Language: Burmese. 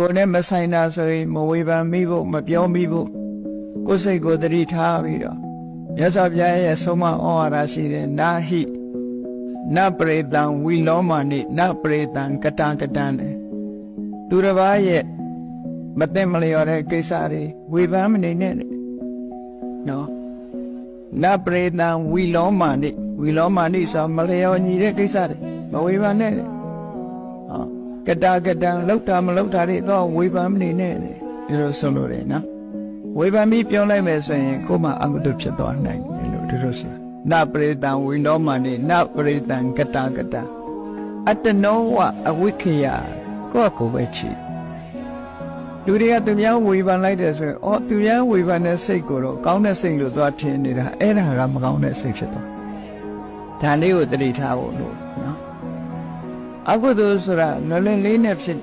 ကိုယ်နဲ့မဆိုင်တာဆိုရင်မဝေဖန်မိဖို့မပြောမိဖို့ကိုယ်စိတ်ကိုသတိထားပြီးတော့မြတ်စွာဘုရားရဲ့ဆုံးမဩဝါဒရှိတယ်နာဟိနပရိတံဝီလောမာနိနပရိတံကတံကတံလေသူတစ်ပါးရဲ့မသိမလျော်တဲ့ကိစ္စတွေဝေဖန်မနေနဲ့တဲ့နော်နပရိတံဝီလောမာနိဝီလောမာနိဆိုမလျော်ညီတဲ့ကိစ္စတွေမဝေဖန်နဲ့တဲ့ဟော ကတာကတံလောက်တာမလောက်တာတွေတော့ဝေဖန်မနေနဲ့တဲ့ဒီလိုဆိုလို့ရတယ်နော်ဝေဖန်ပြီးပြောလိုက်မယ်ဆိုရင်ကိုယ်မှအကုသိုလ်ဖြစ်သွားနိုင်တယ်လို့ဒီလိုဆိုနပရိတံဝိနောမနိနပရိတံကတာကတံအတ္တနောဝအဝိခယကိုယ့်ကိုယ်ပဲချီလူတွေကသူများဝေဖန်လိုက်တယ်ဆိုရင်အော်သူများဝေဖန်တဲ့စိတ်ကိုတော့ကောင်းတဲ့စိတ်လို့သွားထင်နေတာအဲ့ဒါကမကောင်းတဲ့စိတ်ဖြစ်သွားဒါလေးကိုတတိထားဖို့လို့နော် အကုသိုလ်ဆိုတာလွယ်လွယ်လေးနဲ့ဖြစ်